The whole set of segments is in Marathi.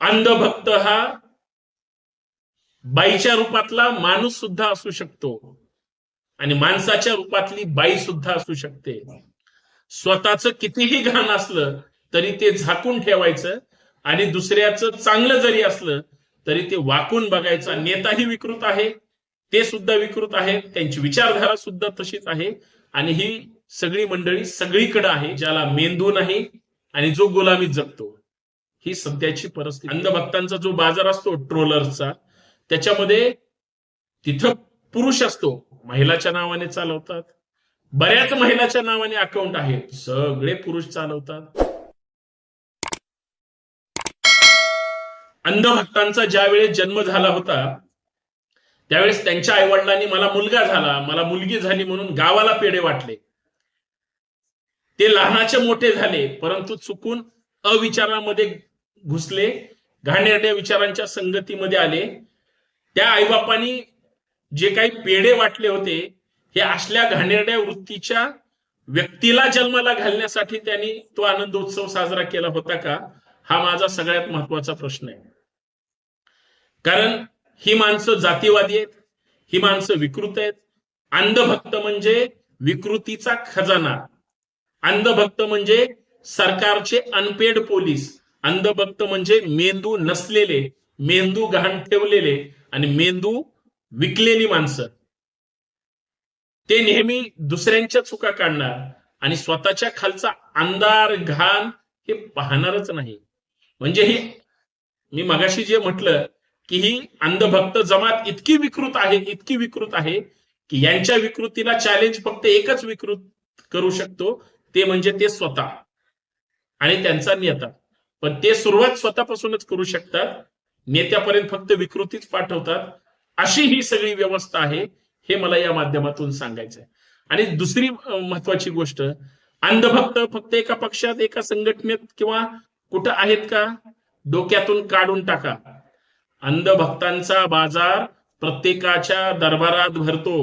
अंधभक्त हा बाईच्या रूपातला माणूस सुद्धा असू शकतो. आणि माणसाच्या रूपातली बाई सुद्धा असू शकते. स्वतःच कितीही घाण असलं तरी ते झाकून ठेवायचं आणि दुसऱ्याचं चांगलं जरी असलं तरी ते वाकून बघायचा नेताही विकृत आहे. ते सुद्धा विकृत आहे. त्यांची विचारधारा सुद्धा तशीच आहे. आणि ही सगळी मंडळी सगळीकडे आहे ज्याला मेंदू नाही आणि जो गुलामीत जगतो. ही सध्याची परिस्थिती. अंधभक्तांचा जो बाजार असतो ट्रोलरचा त्याच्यामध्ये तिथं पुरुष असतो. महिलाच्या नावाने चालवतात. बऱ्याच महिलाच्या नावाने अकाउंट आहेत. सगळे पुरुष चालवतात. अंधभक्तांचा ज्यावेळेस जन्म झाला होता त्यावेळेस त्यांच्या आईवडिलांनी मला मुलगा झाला. मला मुलगी झाली म्हणून गावाला पेढे वाटले. ते लहानाचे मोठे झाले परंतु चुकून अविचारामध्ये घुसले घाणेरड्या विचारांच्या संगतीमध्ये आले. त्या आईबापांनी जे काही पेढे वाटले होते हे असल्या घाणेरड्या वृत्तीच्या व्यक्तीला जन्माला घालण्यासाठी त्यांनी तो आनंदोत्सव साजरा केला होता का? हा माझा सगळ्यात महत्त्वाचा प्रश्न आहे. कारण ही माणसं जातीवादी आहेत ही माणसं विकृत आहेत. अंधभक्त म्हणजे विकृतीचा खजाना. अंधभक्त म्हणजे सरकारचे अनपेड पोलीस अंधभक्त म्हणजे मेंदू नसलेले मेंदू घाण ठेवलेले आणि मेंदू विकलेली माणसं. ते नेहमी दुसऱ्यांच्या चुका काढणार आणि स्वतःच्या खालचा अंधार घाण हे पाहणारच नाही. म्हणजे ही मी मगाशी जे म्हटलं की ही अंधभक्त जमात इतकी विकृत आहे इतकी विकृत आहे की यांच्या विकृतीला चॅलेंज फक्त एकच विकृत करू शकतो ते म्हणजे ते स्वतः आणि त्यांचा नेता पण ते सुरुवात स्वतःपासूनच करू शकतात. नेत्यापर्यंत फक्त विकृतीच पाठवतात. अशी ही सगळी व्यवस्था आहे हे मला या माध्यमातून सांगायचं आहे आणि दुसरी महत्वाची गोष्ट अंधभक्त फक्त एका पक्षात एका संघटनेत किंवा कुठं आहेत का? डोक्यातून काढून टाका. अंधभक्तांचा बाजार प्रत्येकाच्या दरबारात भरतो.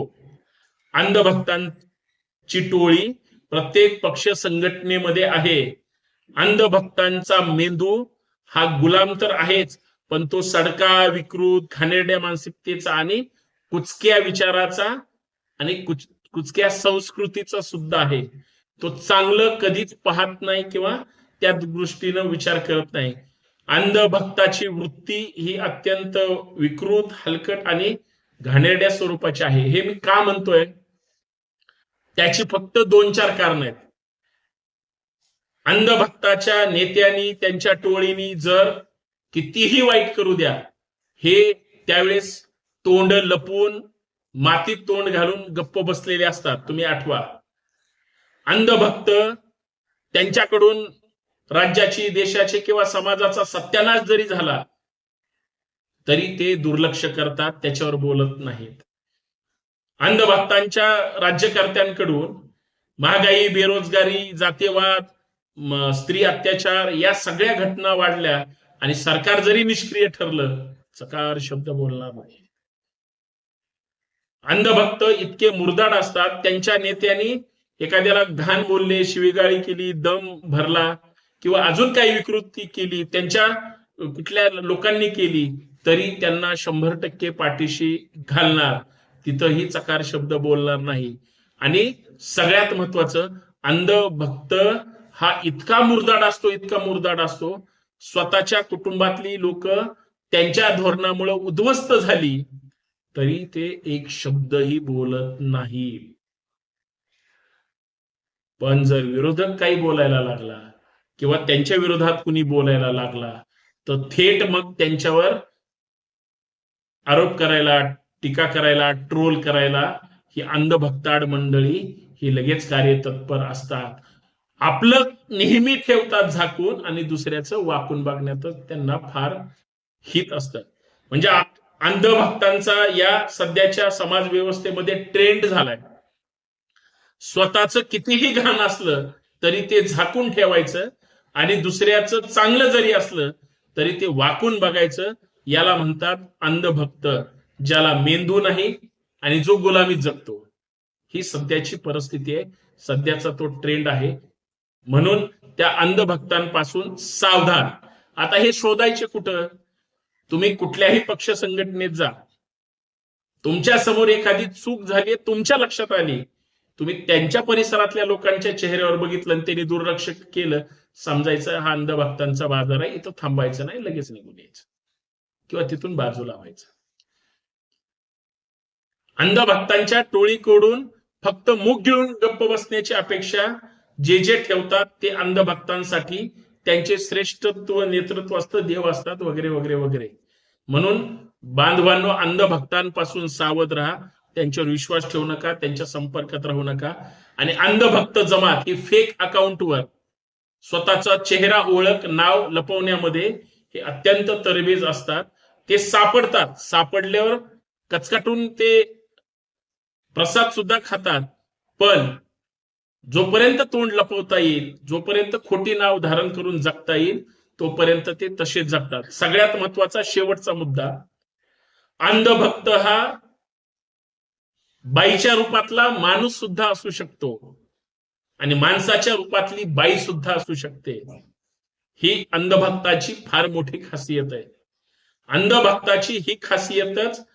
अंधभक्तांची टोळी प्रत्येक पक्ष संघटनेमध्ये आहे. अंधभक्तांचा मेंदू हा गुलाम तर आहेच पण तो सडका विकृत घाणेरड्या मानसिकतेचा आणि कुचक्या विचाराचा आणि कुच कुचक्या संस्कृतीचा सुद्धा आहे. तो चांगलं कधीच पाहत नाही किंवा त्या दृष्टीनं विचार करत नाही. अंधभक्ताची वृत्ती ही अत्यंत विकृत हलकट आणि घाणेरड्या स्वरूपाची आहे. हे मी का म्हणतोय? त्याची फक्त दोन चार कारण आहेत. अंधभक्ताच्या नेत्यांनी त्यांच्या टोळीनी जर कितीही वाईट करू द्या हे त्यावेळेस तोंड लपवून मातीत तोंड घालून गप्प बसलेले असतात. तुम्ही आठवा. अंधभक्त त्यांच्याकडून राज्याची देशाची किंवा समाजाचा सत्यानाश जरी झाला तरी ते दुर्लक्ष करतात त्याच्यावर बोलत नाहीत. अंधभक्तांच्या राज्यकर्त्यांकडून महागाई बेरोजगारी जातीवाद स्त्री अत्याचार या सगळ्या घटना वाढल्या आणि सरकार जरी निष्क्रिय ठरलं चकार शब्द बोलणार नाही. अंधभक्त इतके मुर्दाड असतात त्यांच्या नेत्यांनी एखाद्याला घाण बोलले शिवीगाळी केली दम भरला किंवा अजून काही विकृती केली त्यांच्या कुठल्या लोकांनी केली तरी त्यांना शंभर टक्के पाठीशी घालणार. तिथंही चकार शब्द बोलणार नाही. आणि सगळ्यात महत्वाचं अंधभक्त हा इतका मुरदाड असतो इतका मुरदाड असतो. स्वतःच्या कुटुंबातली लोक त्यांच्या धोरणामुळे उद्ध्वस्त झाली तरी ते एक शब्दही बोलत नाही. पण जर विरोधक काही बोलायला लागला किंवा त्यांच्या विरोधात कुणी बोलायला लागला तर थेट मग त्यांच्यावर आरोप करायला टीका करायला ट्रोल करायला ही अंधभक्ताड मंडळी ही लगेच कार्यतत्पर असतात. आपलं नेहमी ठेवतात झाकून आणि दुसऱ्याचं वाकून बघण्यातच त्यांना फार हित असतं. म्हणजे अंध अंधभक्तांचा या सध्याच्या समाज व्यवस्थेमध्ये ट्रेंड झालाय. स्वतःच कितीही घाण असलं तरी ते झाकून ठेवायचं आणि दुसऱ्याचं चांगलं जरी असलं तरी ते वाकून बघायचं. याला म्हणतात अंधभक्त ज्याला मेंदू नाही आणि जो गुलामीत जगतो. ही सध्याची परिस्थिती आहे. सध्याचा तो ट्रेंड आहे. म्हणून त्या अंधभक्तांपासून सावधान. आता हे शोधायचे कुठं? तुम्ही कुठल्याही पक्ष संघटनेत जा. तुमच्यासमोर एखादी चूक झाली तुमच्या लक्षात आली. तुम्ही त्यांच्या परिसरातल्या लोकांच्या चेहऱ्यावर बघितलं आणि त्यांनी दुर्लक्ष केलं. समजायचं हा अंधभक्तांचा बाजार आहे इथं थांबायचं नाही लगेच निघून यायचं. किंवा तिथून बाजूला व्हायचं अंधभक्तांच्या टोळीकडून फक्त मुख घेऊन गप्प बसण्याची अपेक्षा जे जे ठेवतात ते अंधभक्तांसाठी त्यांचे श्रेष्ठत्व नेतृत्व असतं देव असतात वगैरे वगैरे वगैरे. म्हणून बांधवांनो अंधभक्तांपासून सावध राहा. त्यांच्यावर विश्वास ठेवू नका त्यांच्या संपर्कात राहू नका. आणि अंधभक्त जमात ही फेक अकाउंटवर स्वतःचा चेहरा ओळख नाव लपवण्यामध्ये हे अत्यंत तरबेज असतात. ते सापडतात. सापडल्यावर कचकटून ते प्रसाद सुद्धा खातात. पण जोपर्यंत तोंड लपवता येईल जोपर्यंत खोटी नाव धारण करून जगता येईल तोपर्यंत ते तसेच जगतात. सगळ्यात महत्त्वाचा शेवटचा मुद्दा अंधभक्त हा बाईच्या रूपातला माणूस सुद्धा असू शकतो आणि माणसाच्या रूपातली बाई सुद्धा असू शकते. ही अंधभक्ताची फार मोठी खासियत आहे. अंधभक्ताची ही खासियतच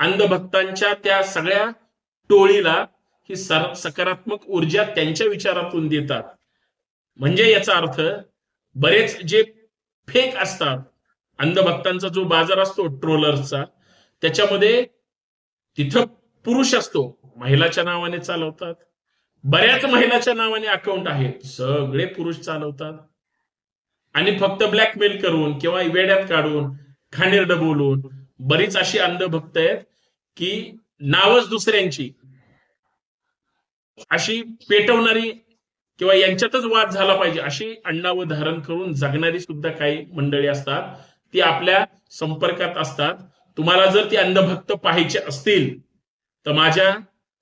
अंधभक्तांच्या त्या सगळ्या टोळीला ही सर सकारात्मक ऊर्जा त्यांच्या विचारातून देतात. म्हणजे याचा अर्थ बरेच जे फेक असतात अंधभक्तांचा जो बाजार असतो ट्रोलर्सचा त्याच्यामध्ये तिथं पुरुष असतो महिलाच्या नावाने चालवतात. बऱ्याच महिलाच्या नावाने अकाउंट आहेत सगळे पुरुष चालवतात. आणि फक्त ब्लॅकमेल करून किंवा वेड्यात काढून खाणेरडं बोलून बरीच अशी अंधभक्त आहेत की नावच दुसऱ्यांची अशी पेटवणारी किंवा यांच्यातच वाद झाला पाहिजे अशी अण्णावं धारण करून जगणारी सुद्धा काही मंडळी असतात ती आपल्या संपर्कात असतात. तुम्हाला जर ती अंधभक्त पाहायचे असतील तर माझ्या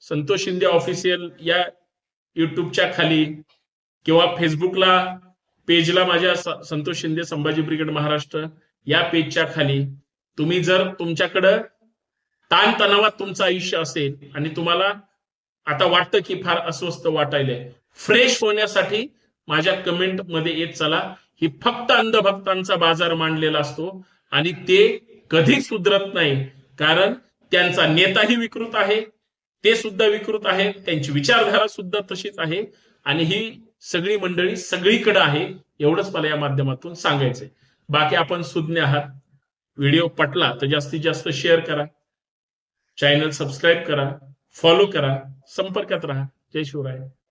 संतोष शिंदे ऑफिशियल या युट्यूबच्या खाली किंवा फेसबुकला पेजला माझ्या संतोष शिंदे संभाजी ब्रिगेड महाराष्ट्र या पेजच्या खाली तुम्ही जर तुमच्याकडं ताणतणावात तुमचं आयुष्य असेल आणि तुम्हाला आता वाटतं की फार अस्वस्थ वाटायलंय. फ्रेश होण्यासाठी माझ्या कमेंटमध्ये येत चला. ही फक्त अंधभक्तांचा बाजार मांडलेला असतो आणि ते कधीच सुधरत नाही. कारण त्यांचा नेताही विकृत आहे. ते सुद्धा विकृत आहे. त्यांची विचारधारा सुद्धा तशीच आहे. आणि ही सगळी मंडळी सगळीकडे आहे. एवढंच मला या माध्यमातून सांगायचंय. बाकी आपण सुज्ञ आहात. व्हिडिओ पटला तर जास्तीत जास्त शेअर करा. चॅनल सबस्क्राईब करा. फॉलो करा संपर्कात राहा. जय शिवराय.